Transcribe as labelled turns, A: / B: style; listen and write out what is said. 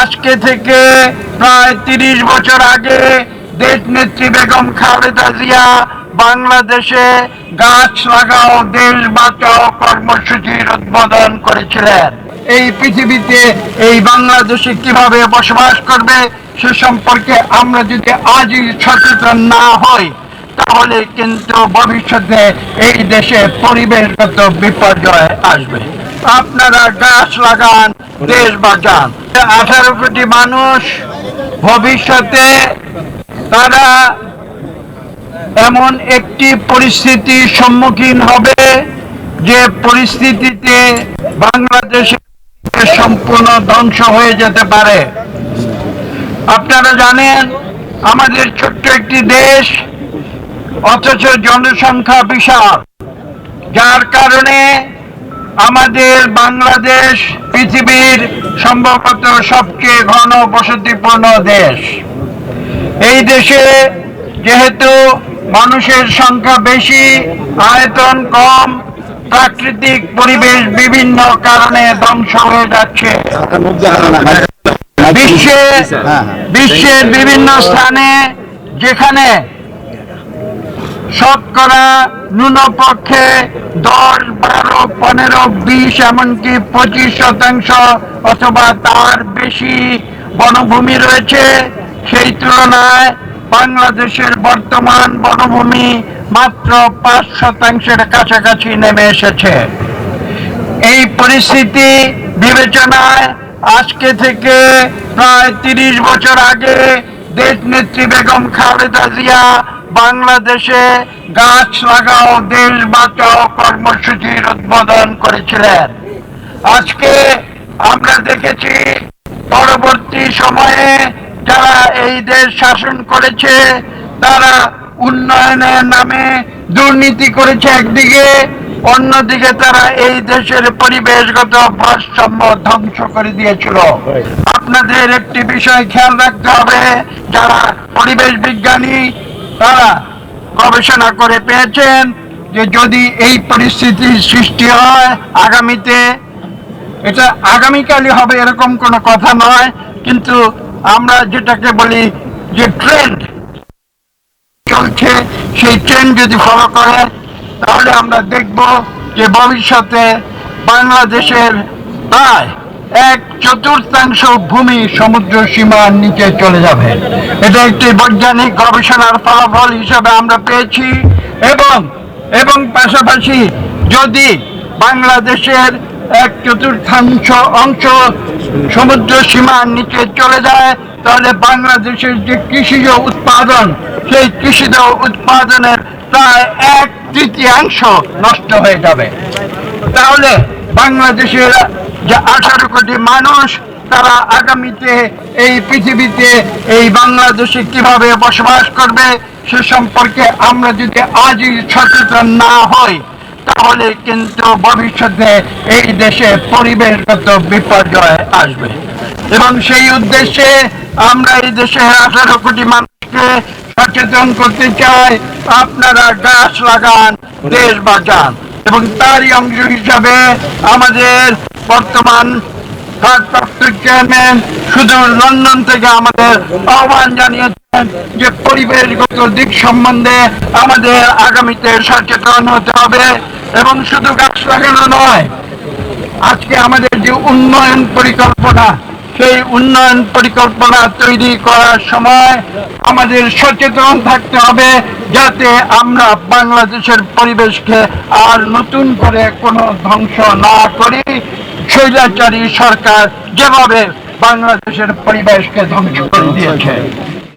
A: আজকে থেকে প্রায় তিরিশ বছর আগে দেশ নেত্রী বেগম খালেদা জিয়া বাংলাদেশে গাছ লাগাও, দেশ বাঁচাও কর্মসূচির উদ্বোধন করেছিলেন। এই পৃথিবীতে এই বাংলাদেশে কীভাবে বসবাস করবে সে সম্পর্কে আমরা যদি আজই সচেতন না হই, তাহলে কিন্তু ভবিষ্যতে এই দেশে পরিবেশগত বিপর্যয় আসবে। আপনারা গাছ লাগান দেশ বাঁচান। আঠারো কোটি মানুষ ভবিষ্যতে তারা এমন একটি পরিস্থিতির সম্মুখীন হবে যে পরিস্থিতিতে বাংলাদেশের সম্পূর্ণ ধ্বংস হয়ে যেতে পারে। আপনারা জানেন, আমাদের ছোট্ট একটি দেশ, অথচ জনসংখ্যা বিশাল, যার কারণে আমাদের বাংলাদেশ পৃথিবীর সম্ভবত সবচেয়ে ঘন বসতিপূর্ণ দেশ। এই দেশে যেহেতু মানুষের সংখ্যা বেশি আয়তন কম প্রাকৃতিক পরিবেশ বিভিন্ন কারণে ধ্বংস হয়ে যাচ্ছে। বিশ্বে বিশ্বের বিভিন্ন স্থানে যেখানে শতকরা ন্যূনপক্ষে দশ, বারো, পনেরো, বিশ, এমনকি পঁচিশ শতাংশ অথবা তার বেশি বনভূমি রয়েছে। সেই তুলনায় বাংলাদেশের বর্তমান বনভূমি মাত্র পাঁচ শতাংশের কাছাকাছি নেমে এসেছে। এই পরিস্থিতি বিবেচনায় আজকে থেকে প্রায় তিরিশ বছর আগে দেশ নেত্রী বেগম খালেদা জিয়া বাংলাদেশে গাছ লাগাও দেশ বাঁচাও কর্মসূচির উদ্বোধন করেছিলেন। আজকে আমরা দেখেছি পরবর্তী সময়ে যারা এই দেশ শাসন করেছে তারা উন্নয়নের নামে দুর্নীতি করেছে একদিকে অন্যদিকে তারা এই দেশের পরিবেশগত ভারসাম্য ধ্বংস করে দিয়েছিল। আপনাদের একটি বিষয় খেয়াল রাখতে হবে যারা পরিবেশ বিজ্ঞানী তারা গবেষণা করে পেয়েছেন যে যদি এই পরিস্থিতির সৃষ্টি হয় আগামীতে, এটা আগামীকালই হবে এরকম কোনো কথা নয়, কিন্তু আমরা যেটাকে বলি যে ট্রেন্ড চলছে, সেই ট্রেন্ড যদি ফলো করে, তাহলে আমরা দেখব যে ভবিষ্যতে বাংলাদেশের প্রায় এক চতুর্থাংশ ভূমি সমুদ্র সীমার নিচে চলে যাবে। এটা একটি বৈজ্ঞানিক গবেষণার ফলাফল হিসাবে আমরা পেয়েছি এবং এবং পাশাপাশি যদি বাংলাদেশের এক চতুর্থাংশ অংশ সমুদ্র সীমার নিচে চলে যায়, তাহলে বাংলাদেশের যে কৃষিজ উৎপাদন, সেই কৃষিজ উৎপাদনের প্রায় এক তৃতীয়াংশ নষ্ট হয়ে যাবে। তাহলে বাংলাদেশের যে আঠারো কোটি মানুষ তারা আগামীতে এই পৃথিবীতে এই বাংলাদেশে কীভাবে বসবাস করবে সে সম্পর্কে আমরা যদি আজই সচেতন না হই, তাহলে কিন্তু ভবিষ্যতে এই দেশে পরিবেশগত বিপর্যয় আসবে। এবং সেই উদ্দেশ্যে আমরা এই দেশে আঠারো কোটি মানুষকে সচেতন করতে চাই। আপনারা গাছ লাগান, দেশ বাঁচান। এবং তারই অংশ হিসাবে আমাদের বর্তমান শুধু লন্ডন থেকে আমাদের আহ্বান জানিয়েছেন যে পরিবেশগত দিক সম্বন্ধে আমাদের আগামীতে সচেতন হতে হবে এবং শুধু গাছ লাগানো নয়, আজকে আমাদের যে উন্নয়ন পরিকল্পনা, সেই উন্নয়ন পরিকল্পনা তৈরি করার সময় আমাদের সচেতন থাকতে হবে যাতে আমরা বাংলাদেশের পরিবেশকে আর নতুন করে কোনো ধ্বংস না করি। স্বৈরাচারী সরকার যেভাবে বাংলাদেশের পরিবেশকে ধ্বংস করে দিয়েছে।